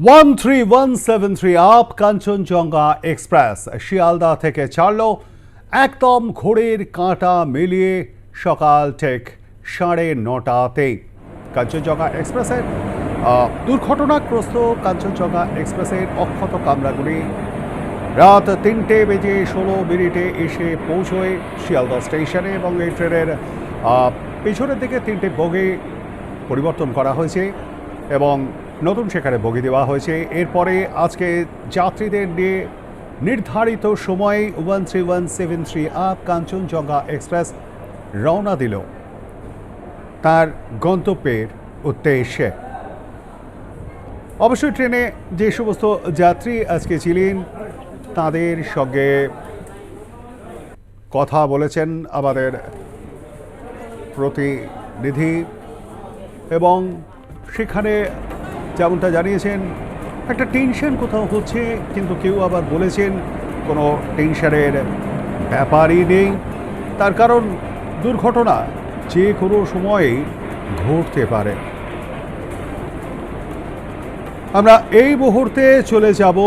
One three one seven three up Kanchenjunga express Sealdah থেকে ছাড়ল একদম ঘোড়ের কাঁটা মিলিয়ে সকাল ঠিক সাড়ে নটাতেই কাঞ্চনজঙ্ঘা এক্সপ্রেসের দুর্ঘটনাগ্রস্ত কাঞ্চনজঙ্ঘা এক্সপ্রেসের অক্ষত কামরাগুলি রাত তিনটে বেজে ষোলো মিনিটে এসে পৌঁছয় শিয়ালদা স্টেশনে এবং এই ট্রেনের পেছনের দিকে তিনটে বগি পরিবর্তন করা হয়েছে এবং নতুন সেখানে বগি দেওয়া হয়েছে। এরপরে আজকে যাত্রীদের নিয়ে নির্ধারিত সময়ে one three one seven three up Kanchenjunga express রওনা দিল। তার গন্তব্যের উদ্দেশ্যে। অবশ্যই ট্রেনে যে সমস্ত যাত্রী আজকে ছিলেন, তাদের সঙ্গে কথা বলেছেন আমাদের প্রতিনিধি এবং সেখানে যেমনটা জানিয়েছেন, একটা টেনশন কোথাও হচ্ছে, কিন্তু কেউ আবার বলেছেন, কোনো টেনশনের ব্যাপারই নেই। তার কারণ দুর্ঘটনা যে কোনো সময়েই ঘটতে পারে। আমরা এই মুহূর্তে চলে যাব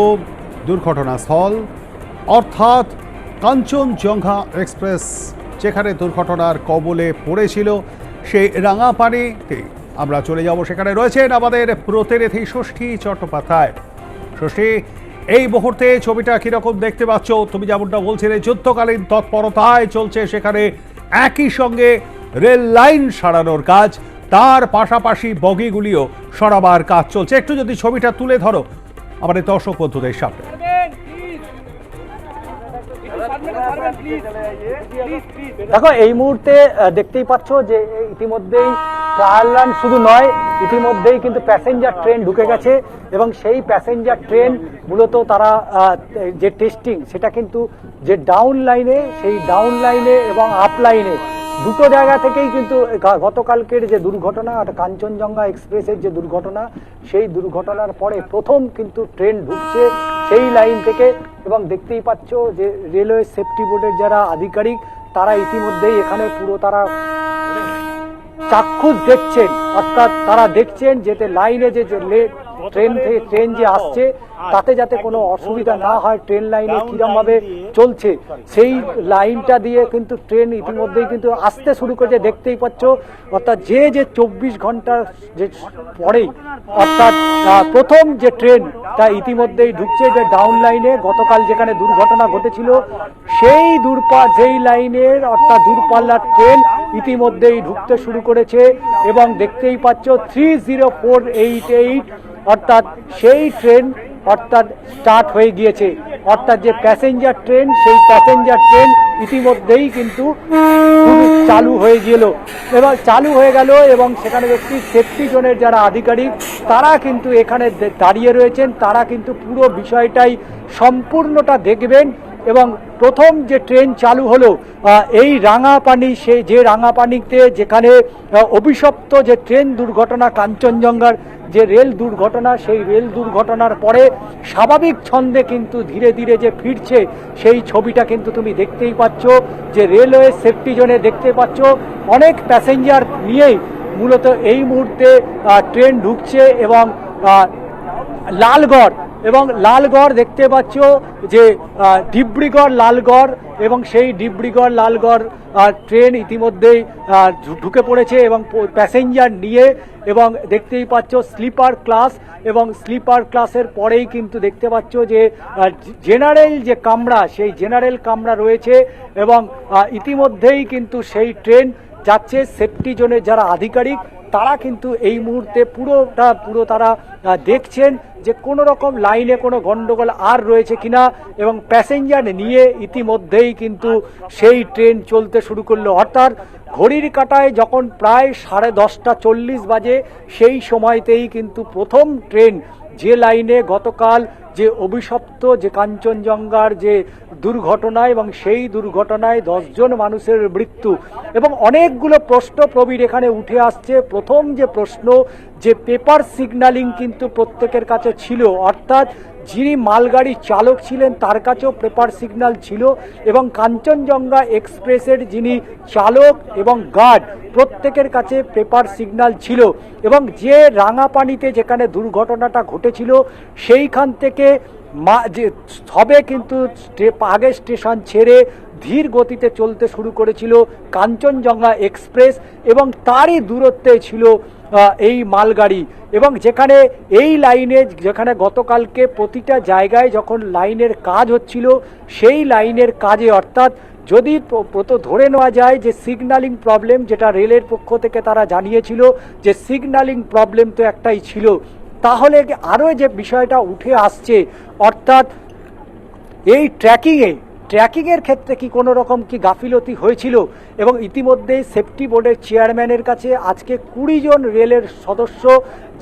দুর্ঘটনাস্থল, অর্থাৎ কাঞ্চনজঙ্ঘা এক্সপ্রেস, যেখানে দুর্ঘটনার কবলে পড়েছিল সেই রাঙাপানিতে। আমরা চলে যাব সেখানে। রয়েছেন আমাদের প্রতিনিধি ষষ্ঠী চট্টোপাধ্যায়। ষষ্ঠী, এই মুহূর্তে ছবিটা কীরকম দেখতে পাচ্ছ? তুমি যেমনটা বলছিলে, যুদ্ধকালীন তৎপরতায় চলছে সেখানে একই সঙ্গে রেল লাইন সারানোর কাজ। তার পাশাপাশি বগিগুলিও সরাবার কাজ চলছে। একটু যদি ছবিটা তুলে ধরো আমাদের দর্শক বন্ধুদের সামনে। দেখো, এই মুহূর্তে দেখতেই পাচ্ছ যে ইতিমধ্যেই ট্রায়াল শুধু নয়, ইতিমধ্যেই কিন্তু প্যাসেঞ্জার ট্রেন ঢুকে গেছে এবং সেই প্যাসেঞ্জার ট্রেন মূলত তারা যে টেস্টিং সেটা কিন্তু যে ডাউন লাইনে সেই ডাউন লাইনে এবং আপ লাইনে দুটো জায়গা থেকেই কিন্তু গতকালকের যে দুর্ঘটনা অর্থাৎ কাঞ্চনজঙ্ঘা এক্সপ্রেসের যে দুর্ঘটনা, সেই দুর্ঘটনার পরে প্রথম কিন্তু ট্রেন ঢুকছে সেই লাইন থেকে এবং দেখতেই পাচ্ছ যে রেলওয়ে সেফটি বোর্ডের যারা আধিকারিক, তারা ইতিমধ্যেই এখানে পুরো তারা চাক্ষুষ দেখছেন, অর্থাৎ তারা দেখছেন যেতে লাইনে যে ট্রেন থেকে ট্রেন যে আসছে, তাতে যাতে কোনো অসুবিধা না হয়, ট্রেন লাইনে কিরম ভাবে চলছে, সেই লাইনটা দিয়ে কিন্তু ট্রেন ইতিমধ্যেই কিন্তু আসতে শুরু করেছে, দেখতেই পাচ্ছ, অর্থাৎ যে যে চব্বিশ ঘণ্টার যে পরেই, অর্থাৎ প্রথম যে ট্রেন, তা ইতিমধ্যেই ঢুকছে যে ডাউন লাইনে, গতকাল যেখানে দুর্ঘটনা ঘটেছিল, সেই দূরপা, যেই লাইনের, অর্থাৎ দূরপাল্লার ট্রেন ইতিমধ্যেই ঢুকতে শুরু করেছে এবং দেখতেই পাচ্ছ three zero four eight eight অর্থাৎ সেই ট্রেন অর্থাৎ স্টার্ট হয়ে গিয়েছে। অর্থাৎ যে প্যাসেঞ্জার ট্রেন সেই প্যাসেঞ্জার ট্রেন ইতিমধ্যেই কিন্তু চালু হয়ে গেল। এবং চালু হয়ে গেল এবং সেখানে একটি সেফটি জোনের যারা আধিকারিক, তারা কিন্তু এখানে দাঁড়িয়ে রয়েছেন। তারা কিন্তু পুরো বিষয়টাই সম্পূর্ণটা দেখবেন। এবং প্রথম যে ট্রেন চালু হলো এই রাঙাপানি, সে যে রাঙাপানিতে যেখানে অভিশপ্ত যে ট্রেন দুর্ঘটনা, কাঞ্চনজঙ্ঘার যে রেল দুর্ঘটনা, সেই রেল দুর্ঘটনার পরে স্বাভাবিক ছন্দে কিন্তু ধীরে ধীরে যে ফিরছে, সেই ছবিটা কিন্তু তুমি দেখতেই পাচ্ছ, যে রেলওয়ে সেফটি জোনে দেখতে পাচ্ছ, অনেক প্যাসেঞ্জার নিয়েই মূলত এই মুহূর্তে ট্রেন ঢুকছে এবং লালগড় এবং লালগড় দেখতে পাচ্ছ যে ডিব্রিগড় লালগড় এবং সেই ডিব্রিগড় লালগড় ট্রেন ইতিমধ্যেই ঢুকে পড়েছে এবং প্যাসেঞ্জার নিয়ে এবং দেখতেই পাচ্ছ স্লিপার ক্লাস এবং স্লিপার ক্লাসের পরেই কিন্তু দেখতে পাচ্ছ যে জেনারেল যে কামরা, সেই জেনারেল কামরা রয়েছে এবং ইতিমধ্যেই কিন্তু সেই ট্রেন যাচ্ছে সেফটি জোনের যারা আধিকারিক, তারা কিন্তু এই মুহূর্তে পুরোটা, পুরো তারা দেখছেন যে কোনো রকম লাইনে কোনো গন্ডগোল আর রয়েছে কিনা এবং প্যাসেঞ্জার নিয়ে ইতিমধ্যেই কিন্তু সেই ট্রেন চলতে শুরু করল। অর্থাৎ ঘড়ির কাটায় যখন প্রায় সাড়ে দশটা চল্লিশ বাজে, সেই সময়তেই কিন্তু প্রথম ট্রেন যে লাইনে গতকাল যে অভিশপ্ত, যে কাঞ্চনজঙ্ঘার যে দুর্ঘটনা এবং সেই দুর্ঘটনায় দশজন মানুষের মৃত্যু এবং অনেকগুলো প্রশ্ন প্রবীর এখানে উঠে আসছে। প্রথম যে প্রশ্ন, যে পেপার সিগন্যালিং কিন্তু প্রত্যেকের কাছে ছিল, অর্থাৎ যিনি মালগাড়ির চালক ছিলেন তার কাছেও পেপার সিগন্যাল ছিল এবং কাঞ্চনজঙ্ঘা এক্সপ্রেসের যিনি চালক এবং গার্ড, প্রত্যেকের কাছে পেপার সিগন্যাল ছিল এবং যে রাঙাপানিতে যেখানে দুর্ঘটনাটা ঘটেছিল, সেইখান থেকে মা যে সবে কিন্তু আগে স্টেশন ছেড়ে ধীর গতিতে চলতে শুরু করেছিল কাঞ্চনজঙ্ঘা এক্সপ্রেস এবং তারই দূরত্বে ছিল এই মালগাড়ি। এবং যেখানে এই লাইনে, যেখানে গতকালকে প্রতিটা জায়গায় যখন লাইনের কাজ হচ্ছিল, সেই লাইনের কাজে অর্থাৎ যদি ধরে নেওয়া যায় যে সিগন্যালিং প্রবলেম যেটা রেলের পক্ষ থেকে তারা জানিয়েছিল, যে সিগন্যালিং প্রবলেম তো একটাই ছিল তাহলে আরও যে বিষয়টা উঠে আসছে, অর্থাৎ এই ট্র্যাকিংয়ে, ট্র্যাকিংয়ের ক্ষেত্রে কি কোনো রকম কি গাফিলতি হয়েছিল? এবং ইতিমধ্যেই সেফটি বোর্ডের চেয়ারম্যানের কাছে আজকে কুড়ি জন রেলের সদস্য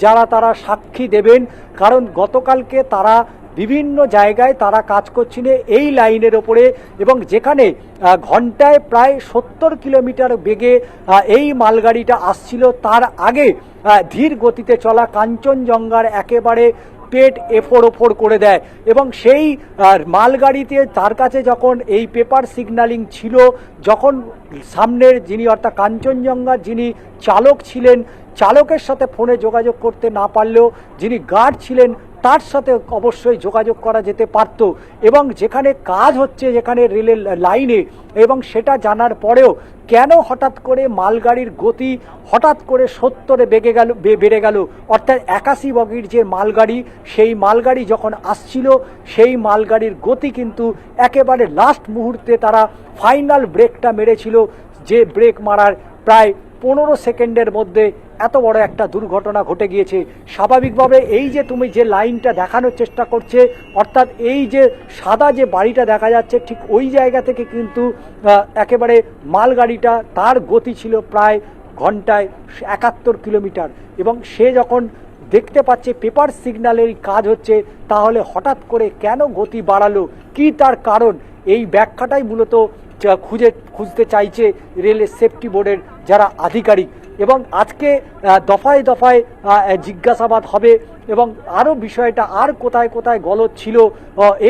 যারা তারা সাক্ষী দেবেন, কারণ গতকালকে তারা বিভিন্ন জায়গায় তারা কাজ করছিল এই লাইনের ওপরে এবং যেখানে ঘন্টায় প্রায় সত্তর কিলোমিটার বেগে এই মালগাড়িটা আসছিল। তার আগে ধীর গতিতে চলা কাঞ্চনজঙ্ঘার একেবারে পেট এফোর ওফোর করে দেয় এবং সেই মালগাড়িতে তার কাছে যখন এই পেপার সিগন্যালিং ছিল, যখন সামনের যিনি অর্থাৎ কাঞ্চনজঙ্ঘার যিনি চালক ছিলেন, চালকের সাথে ফোনে যোগাযোগ করতে না পারলেও যিনি গার্ড ছিলেন তার সাথে অবশ্যই যোগাযোগ করা যেতে পারত এবং যেখানে কাজ হচ্ছে যেখানে রেলের লাইনে এবং সেটা জানার পরেও কেন হঠাৎ করে মালগাড়ির গতি হঠাৎ করে সত্তরে বেগে গেল বেড়ে গেল? অর্থাৎ একাশি বগির যে মালগাড়ি, সেই মালগাড়ি যখন আসছিল, সেই মালগাড়ির গতি কিন্তু একেবারে লাস্ট মুহূর্তে তারা ফাইনাল ব্রেকটা মেরেছিল, যে ব্রেক মারার প্রায় পনেরো সেকেন্ডের মধ্যে এত বড় একটা দুর্ঘটনা ঘটে গিয়েছে। স্বাভাবিকভাবে এই যে তুমি যে লাইনটা দেখানোর চেষ্টা করছে, অর্থাৎ এই যে সাদা যে বাড়িটা দেখা যাচ্ছে, ঠিক ওই জায়গা থেকে কিন্তু একেবারে মালগাড়িটা তার গতি ছিল প্রায় ঘন্টায় একাত্তর কিলোমিটার। এবং সে যখন দেখতে পাচ্ছে, পেপার সিগন্যালের কাজ হচ্ছে, তাহলে হঠাৎ করে কেন গতি বাড়ালো? কি তার কারণ? এই ব্যাখ্যাটাই মূলত খুঁজে খুঁজতে চাইছে রেলের সেফটি বোর্ডের যারা আধিকারিক। এবং আজকে দফায় দফায় জিজ্ঞাসাবাদ হবে এবং আরও বিষয়টা আর কোথায় কোথায় গলত ছিল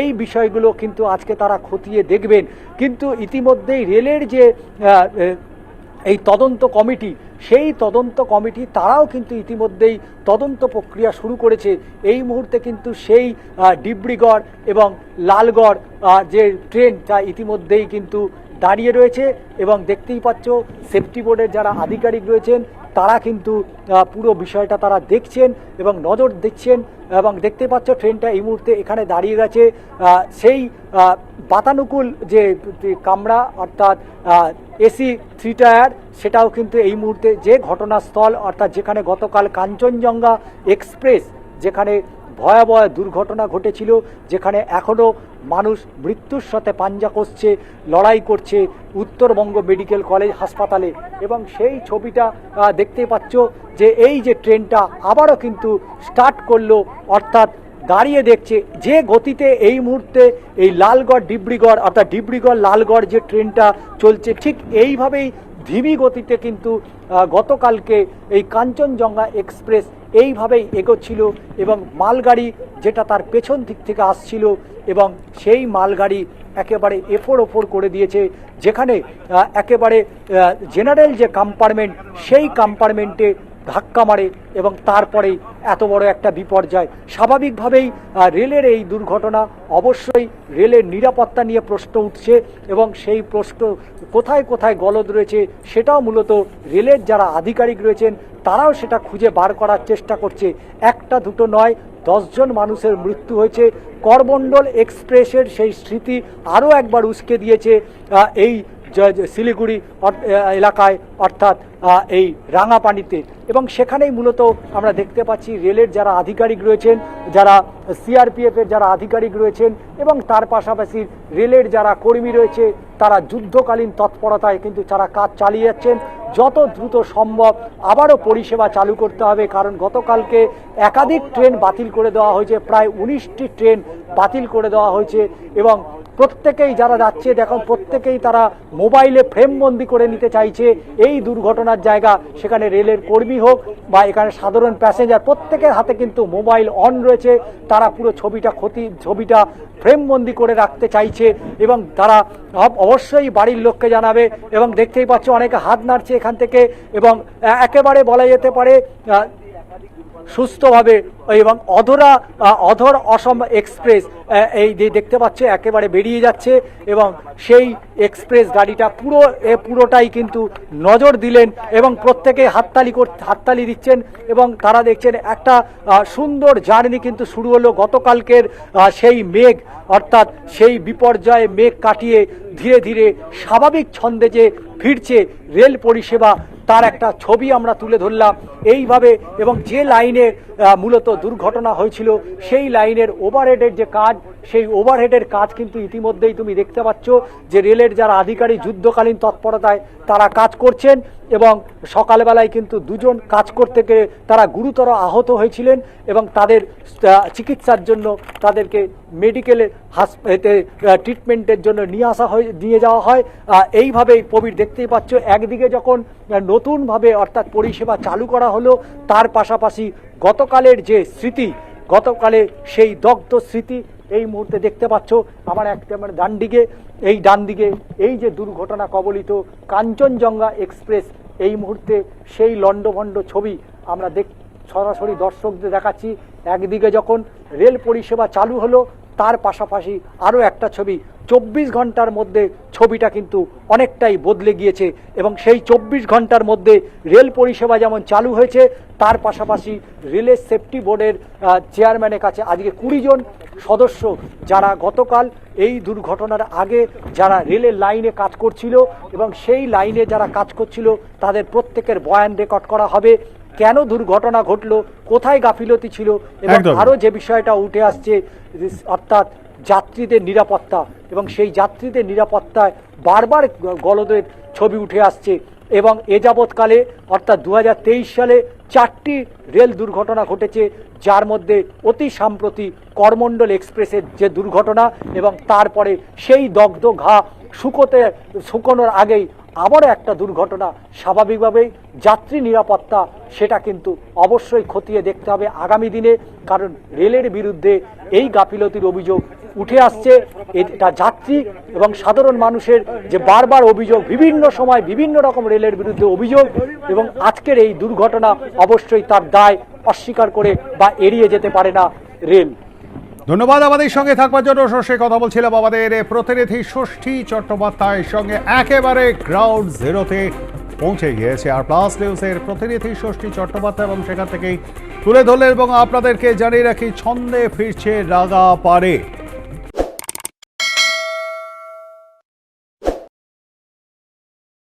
এই বিষয়গুলো কিন্তু আজকে তারা খতিয়ে দেখবেন। কিন্তু ইতিমধ্যেই রেলের যে এই তদন্ত কমিটি, সেই তদন্ত কমিটি তারাও কিন্তু ইতিমধ্যেই তদন্ত প্রক্রিয়া শুরু করেছে। এই মুহূর্তে কিন্তু সেই ডিব্রিগড় এবং লালগড় যে ট্রেন, তা ইতিমধ্যেই কিন্তু দাঁড়িয়ে রয়েছে এবং দেখতেই পাচ্ছ সেফটি বোর্ডের যারা আধিকারিক রয়েছেন, তারা কিন্তু পুরো বিষয়টা তারা দেখছেন এবং নজর দিচ্ছেন এবং দেখতে পাচ্ছ ট্রেনটা এই মুহূর্তে এখানে দাঁড়িয়ে গেছে। সেই বাতানুকূল যে কামরা, অর্থাৎ এসি থ্রি টায়ার, সেটাও কিন্তু এই মুহূর্তে যে ঘটনাস্থল, অর্থাৎ যেখানে গতকাল কাঞ্চনজঙ্ঘা এক্সপ্রেস, যেখানে ভয়াবহ দুর্ঘটনা ঘটেছিল, যেখানে এখনও মানুষ মৃত্যুর সাথে পাঞ্জা কষছে, লড়াই করছে উত্তরবঙ্গ মেডিকেল কলেজ হাসপাতালে। এবং সেই ছবিটা দেখতে পাচ্ছ যে এই যে ট্রেনটা আবারও কিন্তু স্টার্ট করল, অর্থাৎ দাঁড়িয়ে দেখছে যে গতিতে এই মুহূর্তে এই লালগড় ডিব্রুগড়, অর্থাৎ ডিব্রুগড় লালগড় যে ট্রেনটা চলছে, ঠিক এইভাবেই ধীমি গতিতে কিন্তু গতকালকে এই কাঞ্চনজঙ্ঘা এক্সপ্রেস এইভাবেই এগোচ্ছিল এবং মালগাড়ি যেটা তার পেছন দিক থেকে আসছিল এবং সেই মালগাড়ি একেবারে এফোর ওফোর করে দিয়েছে, যেখানে একেবারে জেনারেল যে কম্পার্টমেন্ট সেই কম্পার্টমেন্টে ধাক্কা মারে এবং তারপরেই এত বড় একটা বিপর্যয়। স্বাভাবিকভাবেই রেলের এই দুর্ঘটনা অবশ্যই রেলের নিরাপত্তা নিয়ে প্রশ্ন উঠছে এবং সেই প্রশ্ন কোথায় কোথায় গলদ রয়েছে সেটাও মূলত রেলের যারা আধিকারিক রয়েছেন, তারাও সেটা খুঁজে বার করার চেষ্টা করছে। একটা দুটো নয় দশজন মানুষের মৃত্যু হয়েছে। করমণ্ডল এক্সপ্রেসের সেই স্মৃতি আরও একবার উস্কে দিয়েছে এই শিলিগুড়ি এলাকায়, অর্থাৎ এই রাঙাপানিতে। এবং সেখানেই মূলত আমরা দেখতে পাচ্ছি রেলের যারা আধিকারিক রয়েছেন, যারা সিআরপিএফ এর যারা আধিকারিক রয়েছেন, এবং তার পাশাপাশি রেলের যারা কর্মী রয়েছে তারা যুদ্ধকালীন তৎপরতায় কিন্তু তারা কাজ চালিয়ে যাচ্ছেন যত দ্রুত সম্ভব আবারও পরিষেবা চালু করতে হবে, কারণ গতকালকে একাধিক ট্রেন বাতিল করে দেওয়া হয়েছে, প্রায় উনিশটি ট্রেন বাতিল করে দেওয়া হয়েছে এবং প্রত্যেকেই যারা যাচ্ছে দেখো প্রত্যেকেই তারা মোবাইলে ফ্রেমবন্দি করে নিতে চাইছে। এই দুর্ঘটনার জায়গা, সেখানে রেলের কর্মী হোক বা এখানে সাধারণ প্যাসেঞ্জার প্রত্যেকের হাতে কিন্তু মোবাইল অন রয়েছে। তারা পুরো ছবিটা ক্ষতি, ছবিটা ফ্রেমবন্দি করে রাখতে চাইছে এবং তারা অবশ্যই বাড়ির লোককে জানাবে এবং দেখতেই পাচ্ছ, অনেকে হাত নাড়ছে এখান থেকে এবং একেবারে বলা যেতে পারে সুস্থভাবে এবং অধরা অধর অসম এক্সপ্রেস এই যে দেখতে পাচ্ছে একেবারে বেরিয়ে যাচ্ছে এবং সেই এক্সপ্রেস গাড়িটা পুরো, এ পুরোটাই কিন্তু নজর দিলেন এবং প্রত্যেকে হাততালি কর, হাততালি দিচ্ছেন এবং তারা দেখছেন একটা সুন্দর জার্নি কিন্তু শুরু হলো গতকালকের সেই মেঘ, অর্থাৎ সেই বিপর্যয়ে মেঘ কাটিয়ে ধীরে ধীরে স্বাভাবিক ছন্দে যে ফিরছে রেল পরিষেবা তার একটা ছবি আমরা তুলে ধরলাম এইভাবে এবং যে লাইনে মূলত দুর্ঘটনা হয়েছিল সেই লাইনের ওভারহেডের যে কাজ, সেই ওভারহেডের কাজ কিন্তু ইতিমধ্যেই তুমি দেখতে পাচ্ছ যে রেলের যারা আধিকারিক যুদ্ধকালীন তৎপরতায় তারা কাজ করছেন এবং সকালবেলায় কিন্তু দুজন কাজ করতে গিয়ে তারা গুরুতর আহত হয়েছিলেন এবং তাদের চিকিৎসার জন্য তাদেরকে মেডিকেলের হাসপাতে ট্রিটমেন্টের জন্য নিয়ে আসা হয়, নিয়ে যাওয়া হয়। এইভাবেই প্রবীর দেখতেই পাচ্ছ, একদিকে যখন নতুনভাবে অর্থাৎ পরিষেবা চালু করা হলো, তার পাশাপাশি গতকালের যে স্মৃতি, গতকালে সেই দগ্ধ স্মৃতি, এই মুহূর্তে দেখতে পাচ্ছ, আমার একটা মানে ডান দিকে, এই ডান দিকে, এই যে দুর্ঘটনা কবলিত কাঞ্চনজঙ্ঘা এক্সপ্রেস, এই মুহূর্তে সেই লণ্ডভণ্ড ছবি আমরা দেখ, সরাসরি দর্শকদের দেখাচ্ছি। একদিকে যখন রেল পরিষেবা চালু হলো তার পাশাপাশি আরও একটা ছবি। চব্বিশ ঘণ্টার মধ্যে ছবিটা কিন্তু অনেকটাই বদলে গিয়েছে এবং সেই চব্বিশ ঘণ্টার মধ্যে রেল পরিষেবা যেমন চালু হয়েছে, তার পাশাপাশি রেলের সেফটি বোর্ডের চেয়ারম্যানের কাছে আজকে কুড়ি জন সদস্য যারা গতকাল এই দুর্ঘটনার আগে যারা রেলের লাইনে কাজ করছিল এবং সেই লাইনে যারা কাজ করছিল, তাদের প্রত্যেকের বয়ান রেকর্ড করা হবে। কেন দুর্ঘটনা ঘটলো কোথায় গাফিলতি ছিল এবং। আরও যে বিষয়টা উঠে আসছে অর্থাৎ যাত্রীদের নিরাপত্তা এবং সেই যাত্রীদের নিরাপত্তায় বারবার গলদের ছবি উঠে আসছে এবং এ যাবৎকালে অর্থাৎ দু হাজার তেইশ সালে চারটি রেল দুর্ঘটনা ঘটেছে যার মধ্যে অতি সাম্প্রতি করমণ্ডল এক্সপ্রেসের যে দুর্ঘটনা এবং তারপরে সেই দগ্ধ ঘা শুকোতে শুকোনোর আগেই আবারও একটা দুর্ঘটনা স্বাভাবিকভাবেই যাত্রী নিরাপত্তা, সেটা কিন্তু অবশ্যই খতিয়ে দেখতে হবে আগামী দিনে, কারণ রেলের বিরুদ্ধে এই গাফিলতির অভিযোগ উঠে আসছে। এটা যাত্রী এবং সাধারণ মানুষের যে বারবার অভিযোগ, বিভিন্ন সময় বিভিন্ন রকম রেলের বিরুদ্ধে অভিযোগ এবং আজকের এই দুর্ঘটনা অবশ্যই তার দায় অস্বীকার করে বা এড়িয়ে যেতে পারে না রেল। ধন্যবাদ আমাদের সঙ্গে থাকবার জন্য। সে কথা বলছিলাম আমাদের প্রতিনিধি ষষ্ঠী চট্টোপাধ্যায়ের সঙ্গে। একেবারে গ্রাউন্ড জিরোতে পৌঁছে গিয়েছে। আর প্লাস নিউজের প্রতিনিধি ষষ্ঠী চট্টোপাধ্যায়, এবং সেখান থেকেই তুলে ধরলেন এবং আপনাদেরকে জানিয়ে রাখি, ছন্দে ফিরছে রাগা পারে।